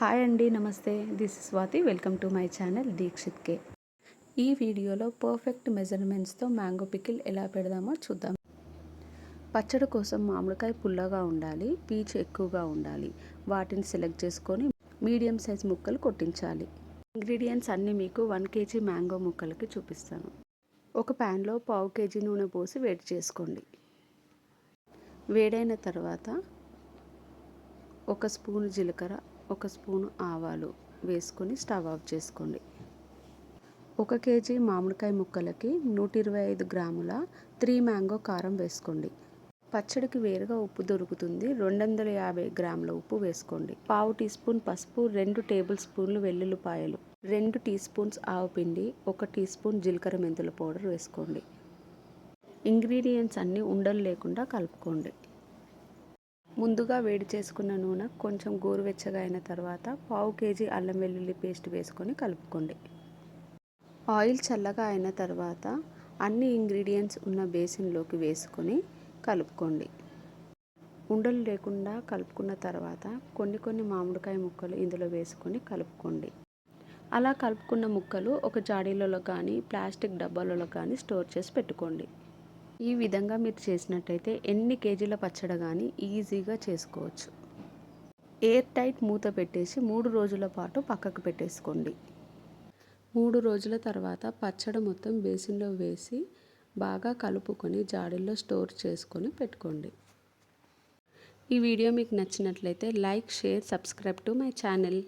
Hi అండి నమస్తే. This is Swathi welcome to my channel Dikshit కే ఈ వీడియోలో పర్ఫెక్ట్ మెజర్మెంట్స్తో మ్యాంగో పికిల్ ఎలా పెడదామో చూద్దాం. పచ్చడి కోసం మామిడికాయ పుల్లగా ఉండాలి పీచు ఎక్కువగా ఉండాలి. వాటిని సెలెక్ట్ చేసుకొని మీడియం సైజ్ ముక్కలు కొట్టించాలి. ఇంగ్రీడియంట్స్ అన్నీ మీకు వన్ కేజీ మ్యాంగో ముక్కలకి చూపిస్తాను. ఒక ప్యాన్లో పావు కేజీ నూనె పోసి వేడి చేసుకోండి. వేడైన తర్వాత ఒక స్పూన్ జీలకర్ర ఒక స్పూను ఆవాలు వేసుకొని స్టవ్ ఆఫ్ చేసుకోండి. ఒక కేజీ మామిడికాయ ముక్కలకి నూట ఇరవై ఐదు గ్రాముల త్రీ మ్యాంగో కారం వేసుకోండి. పచ్చడికి వేరుగా ఉప్పు దొరుకుతుంది. రెండు వందల యాభై గ్రాముల ఉప్పు వేసుకోండి. పావు టీ స్పూన్ పసుపు రెండు టేబుల్ స్పూన్లు వెల్లుల్లిపాయలు రెండు టీ స్పూన్స్ ఆవుపిండి ఒక టీ స్పూన్ జీలకర్ర మెంతుల పౌడర్ వేసుకోండి. ఇంగ్రీడియంట్స్ అన్నీ ఉండలు లేకుండా కలుపుకోండి. ముందుగా వేడి చేసుకున్న నూనె కొంచెం గోరువెచ్చగా అయిన తర్వాత పావు కేజీ అల్లం వెల్లుల్లి పేస్ట్ వేసుకొని కలుపుకోండి. ఆయిల్ చల్లగా అయిన తర్వాత అన్ని ఇంగ్రీడియంట్స్ ఉన్న బేసిన్లోకి వేసుకొని కలుపుకోండి. ఉండలు లేకుండా కలుపుకున్న తర్వాత కొన్ని కొన్ని మామిడికాయ ముక్కలు ఇందులో వేసుకొని కలుపుకోండి. అలా కలుపుకున్న ముక్కలు ఒక జాడీలలో కానీ ప్లాస్టిక్ డబ్బాలలో కానీ స్టోర్ చేసి పెట్టుకోండి. ఈ విధంగా మీరు చేసినట్టయితే ఎన్ని కేజీల పచ్చడి కానీ ఈజీగా చేసుకోవచ్చు. ఎయిర్ టైట్ మూత పెట్టేసి మూడు రోజుల పాటు పక్కకు పెట్టేసుకోండి. మూడు రోజుల తర్వాత పచ్చడి మొత్తం బేసిన్లో వేసి బాగా కలుపుకొని జాడీల్లో స్టోర్ చేసుకొని పెట్టుకోండి. ఈ వీడియో మీకు నచ్చినట్లయితే like share subscribe to my channel.